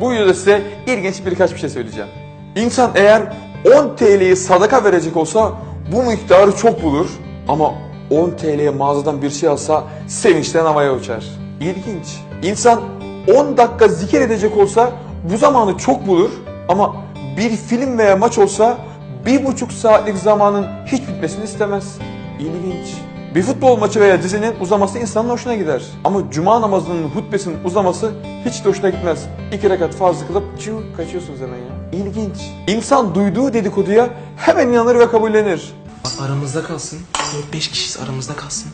Bu videoda size ilginç birkaç bir şey söyleyeceğim. İnsan eğer 10 TL'yi sadaka verecek olsa bu miktarı çok bulur. Ama 10 TL'ye mağazadan bir şey alsa sevinçten havaya uçar. İlginç. İnsan 10 dakika zikir edecek olsa bu zamanı çok bulur. Ama bir film veya maç olsa bir buçuk saatlik zamanın hiç bitmesini istemez. İlginç. Bir futbol maçı veya dizinin uzaması insanın hoşuna gider. Ama cuma namazının hutbesinin uzaması hiç de hoşuna gitmez. İki rekat fazla kılıp çiu kaçıyorsunuz hemen ya. İlginç. İnsan duyduğu dedikoduya hemen inanır ve kabullenir. Bak aramızda kalsın. 4-5 kişiyiz aramızda kalsın.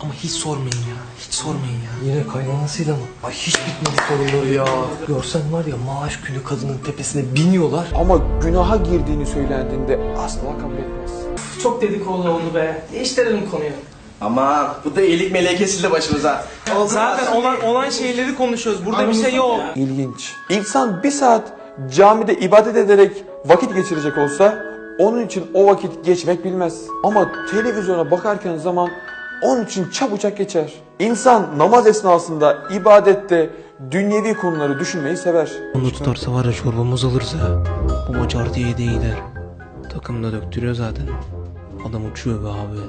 Ama hiç sormayın ya. Hiç sormayın ya. Yine kaynanasıyla mı? Ay hiç bitmedi sorunları ya. Görsen var ya maaş günü kadının tepesine biniyorlar. Ama günaha girdiğini söylendiğinde asla kabul etmez. Çok dedikodu oldu be. Değiştirelim konuyu. Ama bu da iyilik meleği kesildi başımıza. Zaten olan olan şeyleri konuşuyoruz. Burada bir şey yok. İlginç. İnsan bir saat camide ibadet ederek vakit geçirecek olsa onun için o vakit geçmek bilmez. Ama televizyona bakarken zaman onun için çabucak geçer. İnsan namaz esnasında ibadette dünyevi konuları düşünmeyi sever. Onu tutarsa var ya çorbamız alırsa bu maç artı 7'ye gider. Takım da döktürüyor zaten. Adam uçuyor be abi.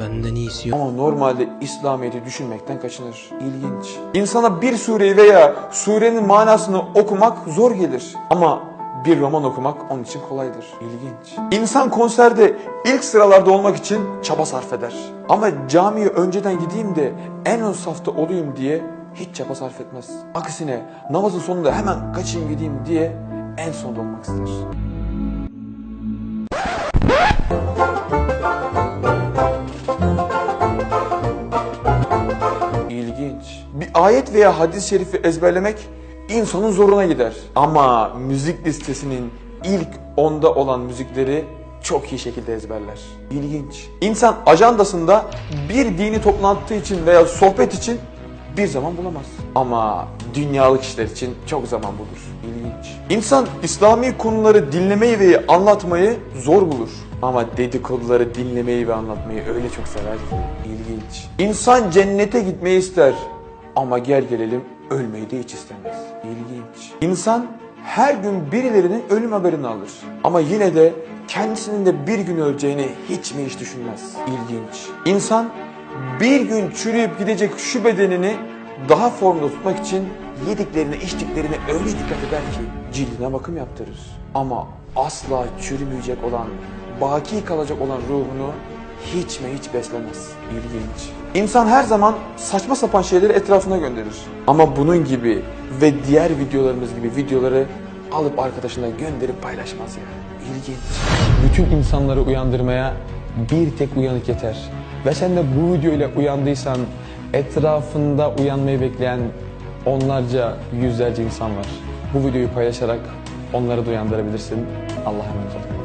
Benden iyisi yok. Ama normalde İslamiyet'i düşünmekten kaçınır. İlginç. İnsana bir sureyi veya surenin manasını okumak zor gelir. Ama bir roman okumak onun için kolaydır. İlginç. İnsan konserde ilk sıralarda olmak için çaba sarf eder. Ama camiye önceden gideyim de en ön safta olayım diye hiç çaba sarf etmez. Aksine namazın sonunda hemen kaçayım gideyim diye en sonda olmak ister. Ayet veya hadis-i şerifi ezberlemek insanın zoruna gider. Ama müzik listesinin ilk onda olan müzikleri çok iyi şekilde ezberler. İlginç. İnsan ajandasında bir dini toplantı için veya sohbet için bir zaman bulamaz. Ama dünyalık işler için çok zaman bulur. İlginç. İnsan İslami konuları dinlemeyi ve anlatmayı zor bulur. Ama dedikoduları dinlemeyi ve anlatmayı öyle çok sever ki. İlginç. İnsan cennete gitmeyi ister. Ama gel gelelim ölmeyi de hiç istemez. İlginç. İnsan her gün birilerinin ölüm haberini alır. Ama yine de kendisinin de bir gün öleceğini hiç mi hiç düşünmez. İlginç. İnsan bir gün çürüyüp gidecek şu bedenini daha formda tutmak için yediklerine içtiklerine öyle dikkat eder ki cildine bakım yaptırır. Ama asla çürümeyecek olan, baki kalacak olan ruhunu hiç mi hiç beslemez. İlginç. İnsan her zaman saçma sapan şeyleri etrafına gönderir. Ama bunun gibi ve diğer videolarımız gibi videoları alıp arkadaşına gönderip paylaşmaz ya. İlginç. Bütün insanları uyandırmaya bir tek uyanık yeter. Ve sen de bu videoyla uyandıysan etrafında uyanmayı bekleyen onlarca, yüzlerce insan var. Bu videoyu paylaşarak onları da uyandırabilirsin. Allah'a emanet olun.